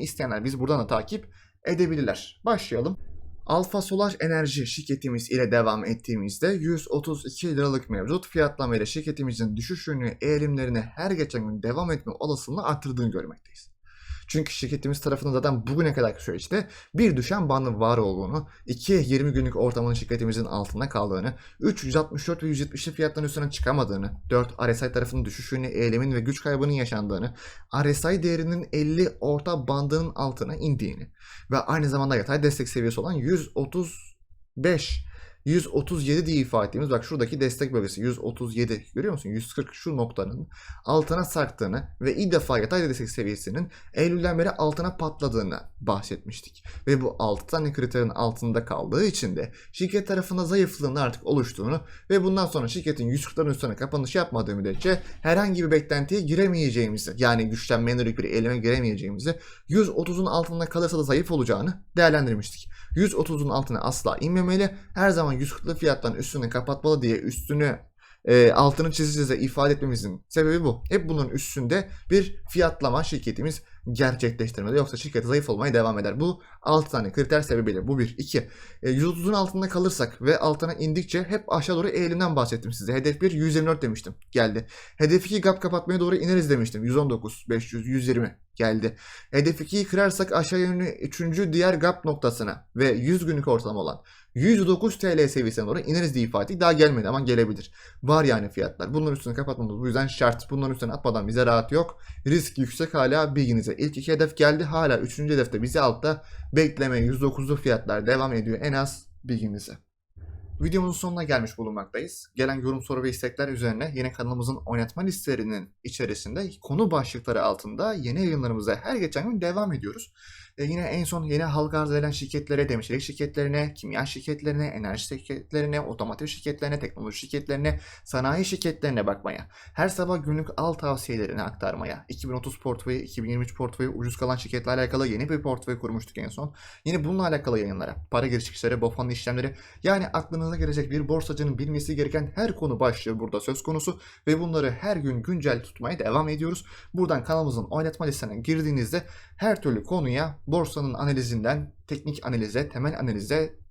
isteyenler biz buradan da takip edebilirler. Başlayalım. Alfa Solar Enerji şirketimiz ile devam ettiğimizde 132 liralık mevcut fiyatlama ile şirketimizin düşüş yönlü eğilimlerine her geçen gün devam etme olasılığını arttırdığını görmekteyiz. Çünkü şirketimiz tarafından zaten bugüne kadarki süreçte bir düşen bandı var olduğunu, 2 20 günlük ortamının şirketimizin altında kaldığını, 3 164 ve 170'li fiyatların üstüne çıkamadığını, 4 RSI tarafının düşüş yönlü eğilimin ve güç kaybının yaşandığını, RSI değerinin 50 orta bandının altına indiğini ve aynı zamanda yatay destek seviyesi olan 135 137 diye ifade ettiğimiz bak şuradaki destek bölgesi 137 görüyor musun? 140 şu noktanın altına sarktığını ve ilk defa yatay destek seviyesinin Eylül'den beri altına patladığını bahsetmiştik. Ve bu 6 tane kriterin altında kaldığı için de şirket tarafında zayıflığın artık oluştuğunu ve bundan sonra şirketin 140'ların üstüne kapanış yapmadığı müddetçe herhangi bir beklentiye giremeyeceğimizi yani güçlenmeye bir eyleme giremeyeceğimizi 130'un altında kalırsa da zayıf olacağını değerlendirmiştik. 130'un altına asla inmemeli. Her zaman 140'lı fiyattan üstünü kapatmalı diye üstünü e, altını çizici ifade etmemizin sebebi bu. Hep bunun üstünde bir fiyatlama şirketimiz gerçekleştirmeli. Yoksa şirket zayıf olmaya devam eder. Bu 6 tane kriter sebebiyle. Bu bir. 2. E, 130'un altında kalırsak ve altına indikçe hep aşağı doğru eğilimden bahsettim size. Hedef 1 124 demiştim. Geldi. Hedef 2 gap kapatmaya doğru ineriz demiştim. 119, 500, 120 geldi. Hedef 2'yi kırarsak aşağı yönlü 3. diğer gap noktasına ve 100 günlük ortalama olan 109 TL seviyesine doğru ineriz diye ifade ettik. Daha gelmedi ama gelebilir. Var yani fiyatlar. Bunların üstüne kapatmamız bu yüzden şart. Bunların üstüne atmadan bize rahat yok. Risk yüksek hala bilginize. İlk iki hedef geldi. Hala üçüncü hedefte bizi altta bekleme 109'lu fiyatlar devam ediyor. En az bilginize. Videomuzun sonuna gelmiş bulunmaktayız. Gelen yorum, soru ve istekler üzerine yine kanalımızın oynatma listelerinin içerisinde konu başlıkları altında yeni yayınlarımıza her geçen gün devam ediyoruz. E yine en son yeni halka arz edilen şirketlere, demircilik şirketlerine, kimya şirketlerine, enerji şirketlerine, otomotiv şirketlerine, teknoloji şirketlerine, sanayi şirketlerine bakmaya, her sabah günlük al tavsiyelerini aktarmaya, 2030 portföyü, 2023 portföyü, ucuz kalan şirketle alakalı yeni bir portföy kurmuştuk en son. Yine bununla alakalı yayınlara, para giriş çıkışları, BOFA'nın işlemleri, yani aklınıza gelecek bir borsacının bilmesi gereken her konu başlığı burada söz konusu ve bunları her gün güncel tutmaya devam ediyoruz. Buradan kanalımızın oynatma listesine girdiğinizde her türlü konuya borsanın analizinden teknik analize, temel analize,